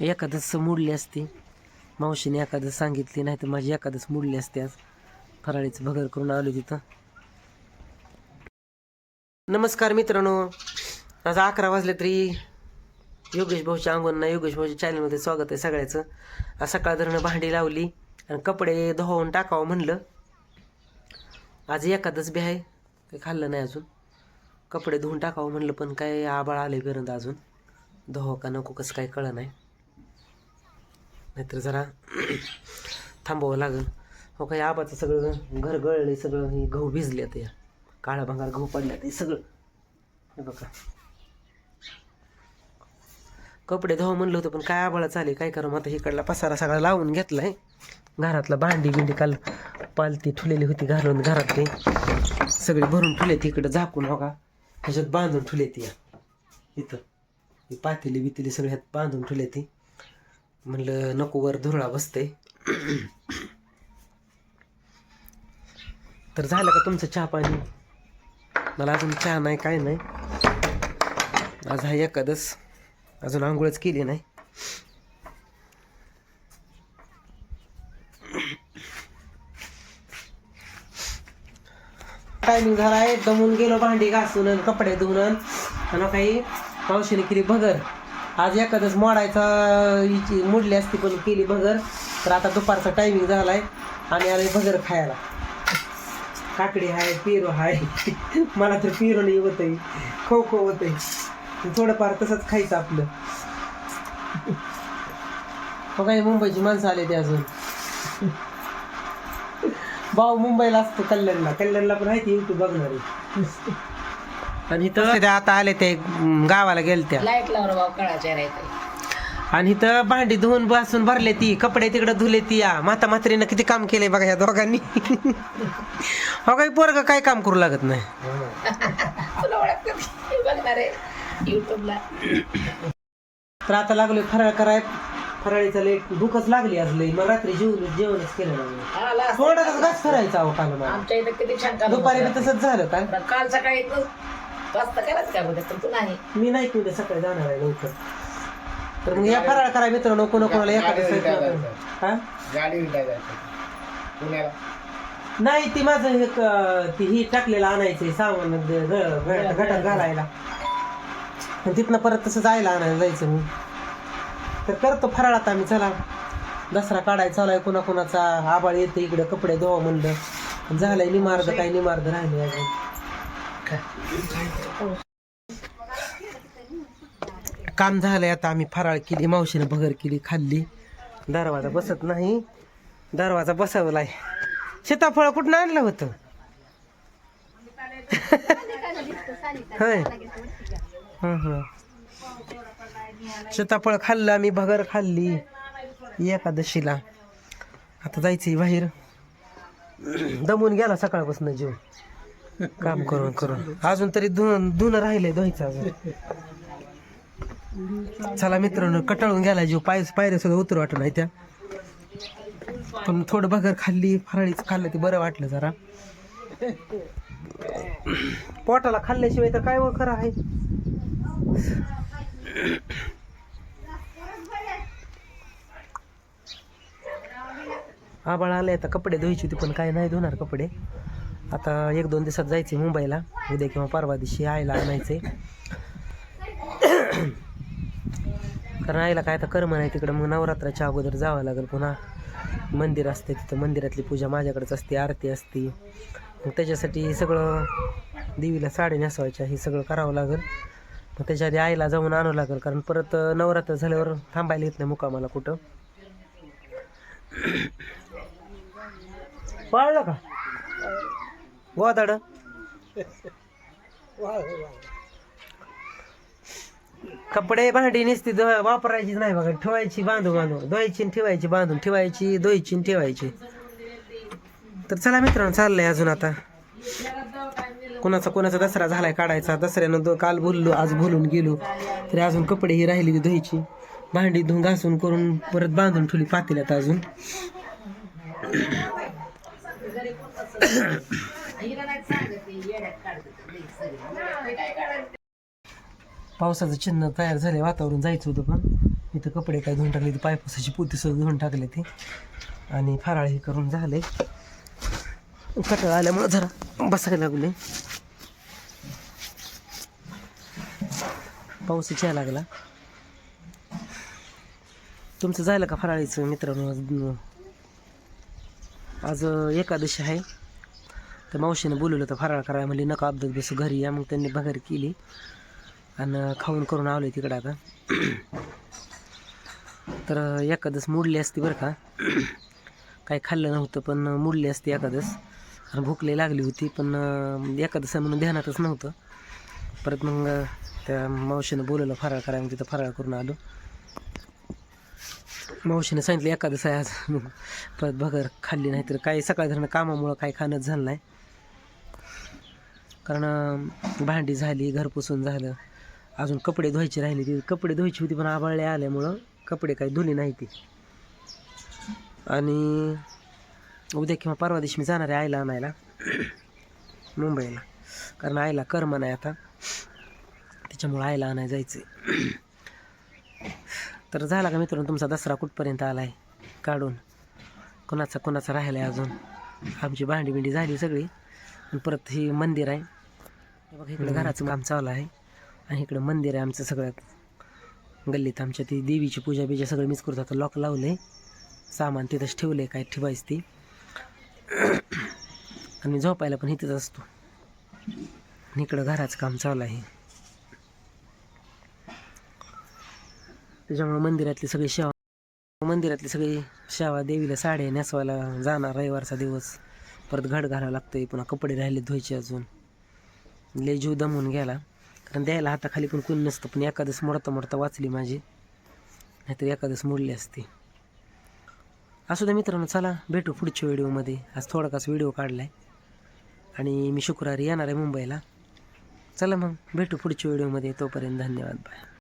एखादंच मोडली असती. मावशीने एखादं सांगितली नाही तर माझी एखादंच मोडली असते आज. फराळीचं भगर करून आलो तिथं. नमस्कार मित्रांनो. आज अकरा वाजले तरी योगेश भाऊच्या अंगणना योगेश भाऊच्या चॅनलमध्ये स्वागत आहे सगळ्याचं. आज सकाळ धरणं भांडी लावली आणि कपडे धुवून टाकावं म्हणलं. आज एखादंच बी आहे. काही खाल्लं नाही अजून. कपडे धुवून टाकावं म्हणलं पण काय आबाळ आले पर्यंत अजून. धुवा का नको कसं काय कळलं नाही. नाहीतर जरा थांबावं लागेल. हो काही आबाचं सगळं घर गळले सगळं हे गहू भिजले आता या. काळा भांगार गहू पडल्या ते सगळं. हे बघा. कपडे धुवा म्हणलं होतं पण काय आबाळा चालेल काय करा? आता इकडला पसारा सगळा लावून घेतलाय. घरातला भांडी बिंडी काल पालती ठुलेली होती घालून ते. सगळी भरून ठुले ती इकडं झाकून हो का. ह्याच्यात बांधून ठुले ती इथं. ही पातेली बितेली सगळ्यात बांधून ठुले ती म्हणलं नको वर धुरळा बसते. तर झालं का तुमचं चहा पाणी? मला अजून चहा नाही काय नाही. आज हा एखादच अजून आंघोळच केली नाही. टायमिंग झाला आहे दमून गेलो भांडी घासून कपडे धुवून. आणि काही मावशीने केली भगर. आज एखादंच मोडायचा हिची मोडली असती पण केली भगर तर आता दुपारचा टायमिंग झालाय. आणि आले भगर खायला. काकडी आहे पेरू आहे मला तर पेरू नाही होत आहे खो खो होत आहे थोडंफार तसंच खायचं आपलं. हो काही मुंबईची माणसं आले ते अजून. भाऊ मुंबईला असतो कल्याणला. कल्याणला पण आहे ती युट्यूब बघणारी. आणि इथं आता आले ते अं, गावाला गेले त्या लाइट लावून भाऊ कळाच्या राहते आणि इथं भांडी धुवून बसून भरले ती कपडे तिकडे धुले ती. या माता म्हातारीनं किती काम केलंय बघा या दोघांनी. हो काही पोरग काय काम करू लागत नाही. तुला ओळखत बघणार आहे युट्यूबला तर आता लागलोय फराळ कराय फराळीचा लेट भूकच लागली आज लई मग रात्री जेवण जेवणच केलं नाही. आला असता. थोडाच घास करायचा अहो काल मला आमच्या इथं किती छान काम दुपारी बी होतं. तसंच झालं काय काल सकाळी वाजता करायचं काय होतं पण तू नाही. मी नाही की उद्या सकाळी जाणार आहे लवकर. तर मग या फराळ करा मित्रांनो कोणा कोणाला एखाद्या हा? गाडी जायचं. पुण्याला. नाही ती माझं हे क- ती ही टाकलेलं आणायचंय सामान ग- ग- घ- घटात घालायला. आणि तिथनं परत तसं जायला आणायला जायचं मी. तर करतो फराळात आम्ही चला. दसरा काढायचा चालू आहे कोणा कोणाचा आबाळ येते इकडे कपडे धुवा म्हणलं. झालंय निमार्द काय निमार्द राहिले अजून. काम झालंय आता आम्ही फराळ केली मावशीने भगर केली खाल्ली. दरवाजा बसत नाही. दरवाजा बसवलाय. सीताफळ कुठं आणलं होतं? होय. हं, हं. सीताफळ खाल्लं आम्ही भगर खाल्ली. एकादशीला. आता जायचंय बाहेर. दमून गेला सकाळपासून जीव. काम करून करून. अजून तरी धुन धुन राहिले धुवायचं अजून. चला मित्रांनो कटाळून गेला जीव. पाय पायऱ्या सुद्धा उतरू वाटत नाही त्या. पण थोडं भगर खाल्ली फराळीच खाल्लं ते बरं वाटलं जरा. पोटाला खाल्ल्याशिवाय तर काय खरं आहे? आबाळ आले आता कपडे धुवायचे होते पण काय नाही धुणार कपडे. आता एक दोन दिवसात जायचे मुंबईला. उद्या किंवा परवा दिवशी आईला आणायचे कारण आईला काय आता कर्म नाही तिकडं. मग नवरात्राच्या अगोदर जावं लागेल पुन्हा. मंदिर असते तिथं. मंदिरातली पूजा माझ्याकडेच असते आरती असते. मग त्याच्यासाठी सगळं देवीला साडी नेसवायच्या हे सगळं करावं लागेल. मग त्याच्या आधी आईला जाऊन आणावं लागेल. कारण परत नवरात्र झाल्यावर थांबायला येत नाही मुकामाला कुठं. पाळलं का? गोदाड कपडे भांडी नुसती धु- वापरायची नाही बघा. ठेवायची बांधून बांधून. धुवायची आणि ठेवायची बांधून. ठेवायची धुवायची आणि ठेवायची. तर चला मित्रांनो चाललंय अजून आता. कोणाचा कोणाचा दसरा झालाय काढायचा. दसऱ्यानं दो काल बोललो आज बोलून गेलो. तरी अजून कपडे ही राहिली धुवायची. भांडी धुवून घासून करून परत बांधून ठेवली पातेल्यात अजून. पावसाचं चिन्ह तयार झाले वातावरण जायचं होतं पण. इथं कपडे काय धुवून टाकले ते पायपासाची पोती सगळं धुवून टाकले ते. आणि फराळ हे करून झाले कटाळा आल्यामुळं जरा बसायला लागले पाऊसच यायला लागला. तुमचं जायला का फराळीचं मित्रांनो? आज एकादशी आहे. तर मावशीनं बोलवलं तर फराळ करायला. म्हणली नका अपदात बसू घरी या. मग त्यांनी भगारी केली आणि खाऊन करून आलो तिकडं आता. तर एकादस मोडली असती बरं का. काही खाल्लं नव्हतं पण मोडली असती एकादस आणि भूक लागली होती पण एखादस म्हणून ध्यानातच नव्हतं. परत मग त्या मावशीनं बोलवलं फराळ करायला मग तिथं फराळ करून आलो. मावशीने सांगितलं एखादं आहे आज मग परत भगर खाल्ली नाही तर काही सकाळी धरणं कामामुळं काही खाणंच झालं नाही. कारण भांडी झाली घर पुसून झालं. अजून कपडे धुवायचे राहिले ती. कपडे धुवायची होती पण आबाळले आल्यामुळं कपडे काही धुले नाही ती. आणि उद्या किंवा परवा दिवशी मी जाणार आहे आईला आणायला मुंबईला. कारण आईला कर्म नाही आता. त्याच्यामुळं आईला आणायला जायचं तर झाला का मित्रांनो तुमचा दसरा कुठपर्यंत आला आहे काढून. कोणाचा कोणाचा राहिला आहे अजून? आमची भांडी बिंडी झाली सगळी. आणि परत ही मंदिर आहे. हे बघा इकडे घराचं काम चालू आहे. आणि इकडं मंदिर आहे आमचं सगळ्यात. गल्लीत आमच्या ती देवीची पूजा बिजा सगळं मीच करतो. आता लॉक लावले सामान तिथंच ठेवले काय ठेवायचं ती. आणि मी झोपायला पण इथंच असतो. आणि इकडं घराचं काम चालू आहे. त्याच्यामुळे मंदिरातली सगळी शेवा मंदिरातली सगळी शेवा देवीला साड्या नेसवायला जाणार रविवारचा दिवस. परत घड घालावं लागतंय पुन्हा कपडे राहिले धुवायचे अजून. लय जीव दमून गेला. कारण द्यायला हाताखाली पण कोणी नसतं पण एखादस मोडता मोडता वाचली माझी. नाहीतर एखादस मोडली असती. असू द्या मित्रांनो चला भेटू पुढच्या व्हिडिओमध्ये. आज थोडाकाच व्हिडिओ काढला आहे आणि मी शुक्रवारी येणार आहे मुंबईला. चला मग भेटू पुढच्या व्हिडिओमध्ये. तोपर्यंत धन्यवाद बाय